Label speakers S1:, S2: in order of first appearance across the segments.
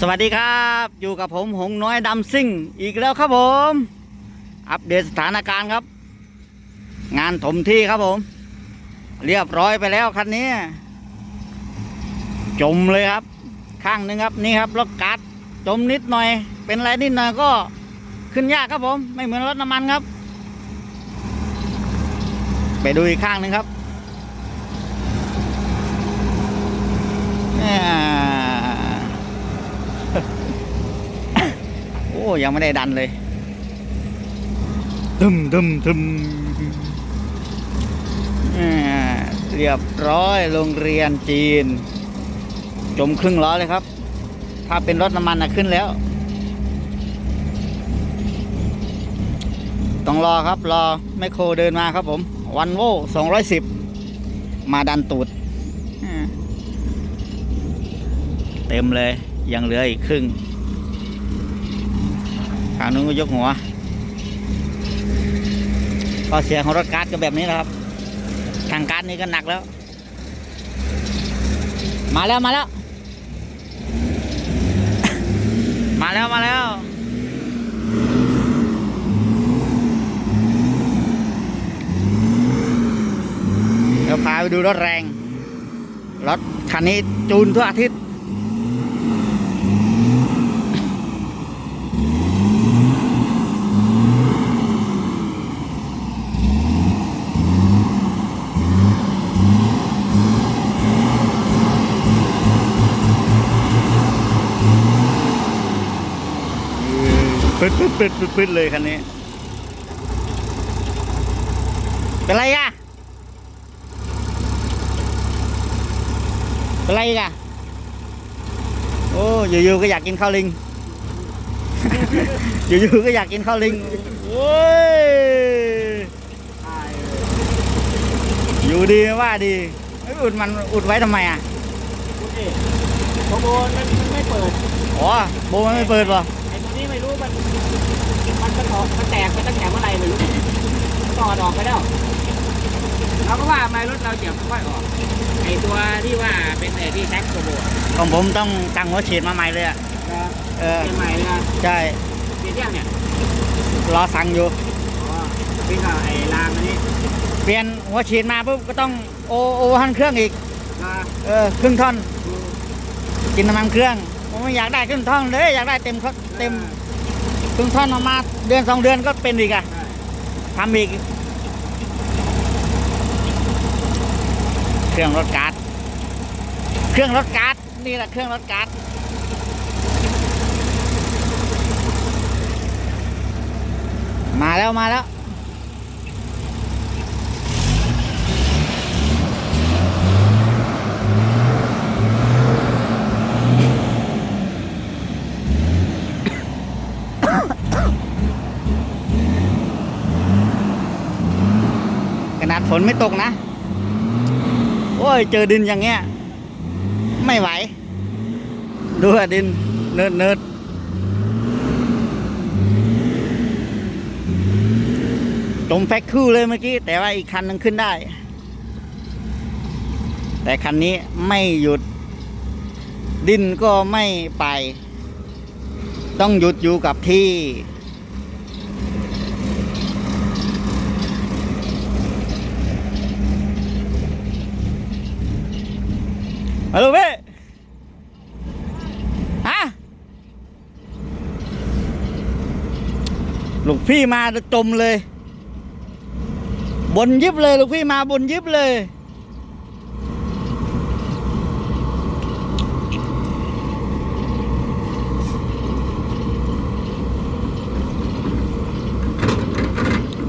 S1: สวัสดีครับ อยู่กับผมหงน้อยดำซิ่งอีกแล้วครับผม อัปเดตสถานการณ์ครับ งานถมที่ครับผม เรียบร้อยไปแล้วคันนี้ จมเลยครับ ข้างหนึ่งครับนี่ครับรถกัดจมนิดหน่อย เป็นอะไรนิดหน่อยก็ขึ้นยากครับผม ไม่เหมือนรถน้ำมันครับ ไปดูอีกข้างหนึ่งครับแหม่ โอ้ ยังไม่ได้ดันเลยตึมตึมตึมอ่าเรียบร้อยโรงเรียนจีน จมครึ่งล้อเลยครับ ถ้าเป็นรถน้ำมันนะขึ้นแล้ว ต้องรอครับรอแมคโครเดินมาครับผมวันโว210มาดันตูดอ่าเต็มเลยยังเหลืออีกครึ่ง ทางนู้นก็ยกหัวก็เสียของรถการ์ดก็แบบนี้นะครับ ทางการ์ดนี่ก็หนักแล้ว มาแล้วมาแล้ว มาแล้วมาแล้วเดี๋ยวพาไปดูรถแรง รถคันนี้จูนทั่วอาทิตย์ ปึ๊ดปึ๊ดปึ๊ดปึ๊ดปึ๊ดเลยคันนี้ เป็นไรอะเป็นไรอีกอะโอ้อยู่ๆก็อยากกินข้าวลิง อยู่ๆก็อยากกินข้าวลิงโอ้ยอยู่ดีไม่ว่าดีไม่อุดมันอุดไว้ทำไมอะ
S2: ดูดิโบโบมันไม่เปิด
S1: อ๋อโบมันไม่เปิดป่ะ
S2: ไอ้ตัวนี้ไม่รู้มัน มันก็ถอดมันแตกไปตั้งแต่เมื่อไหร่ไม่รู้ถอดออกไปแล้วเราก็ว่าทำไมรถเราเจ็บค่อยออกไอ้ตัวที่ว่าเป็นไอ้ที่แท็กโบโบอะ
S1: ของผมต้องตั้งหัวฉีดมาใหม่เลยอะ
S2: นะ
S1: เออ
S2: เป็นใหม่เลยนะ
S1: ใช่
S2: เปลี่ยนยังเนี่ย
S1: รอสั่งอยู่
S2: อ๋อพี่ก็ไอ้รางอันนี้
S1: เปลี่ยนหัวฉีดมาปุ๊บก็ต้องโอโอหันเครื่องอีก
S2: นะ
S1: เออครึ่งท่อน
S2: ดู
S1: กินน้ำมันเครื่องผมไม่อยากได้ครึ่งท่อนเลยอยากได้เต็มเขาเต็ม ครึ่งท่อนออกมาเดือนสองเดือนก็เป็นอีกอะ
S2: ใช่
S1: ทำอีก เครื่องรถการ์ดเครื่องรถการ์ดนี่แหละเครื่องรถการ์ดมาแล้วมาแล้ว ฝนไม่ตกนะ โอ้ย เจอดินอย่างเงี้ย ไม่ไหว ดูอะดิน เนิดเนิดตรงแพ็คคู่เลยเมื่อกี้ แต่ว่าอีกคันนึงขึ้นได้ แต่คันนี้ไม่หยุด ดินก็ไม่ไป ต้องหยุดอยู่กับที่ ฮัลโหลพี่ฮะลูกพี่มาจมเลย บนยิบเลยลูกพี่มาบนยิบเลย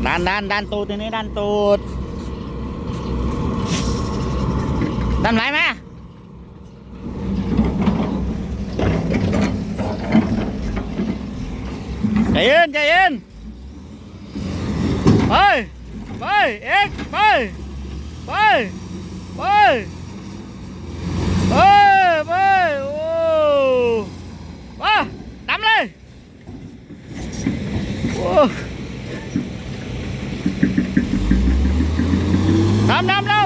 S1: ดันดันดันตูดทีนี้ดันตูดดันไหลไหม ใจ เย็นใจเย็นไปไปเอ็กไปไปไปไปไปโอ้มาดำเลยโอ้ดำดำดำ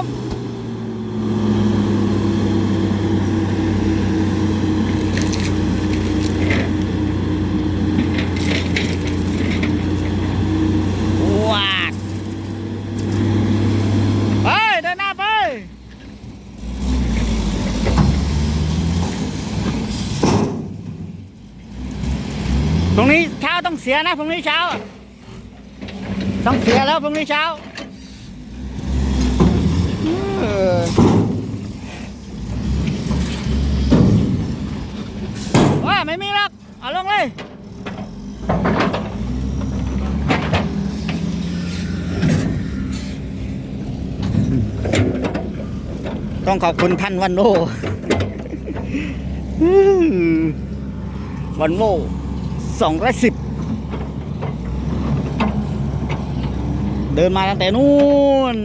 S1: เสียนะพรุ่งนี้เช้า ต้องเสียแล้วพรุ่งนี้เช้าว่าไม่มีหรอกเอาลงเลยต้องขอบคุณท่านวันโนวันโนสองร้อยสิบ เดินมาตั้งแต่นู่น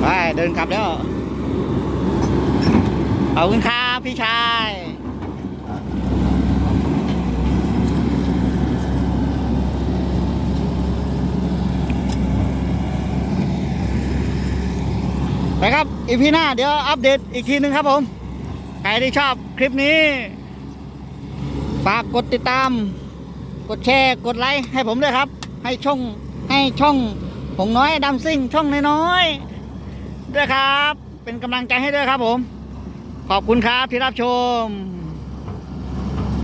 S1: ไปเดินกลับแล้วขอบคุณครับพี่ชาย ไปครับอีพีหน้าเดี๋ยวอัปเดตอีกทีหนึ่งครับผม ใครที่ชอบคลิปนี้ ฝากกดติดตาม กดแชร์กดไลค์ให้ผมด้วยครับ ให้ช่องให้ช่องผงน้อยดำซิ่งช่องน้อยๆด้วยครับ เป็นกำลังใจให้ด้วยครับผม ขอบคุณครับที่รับชม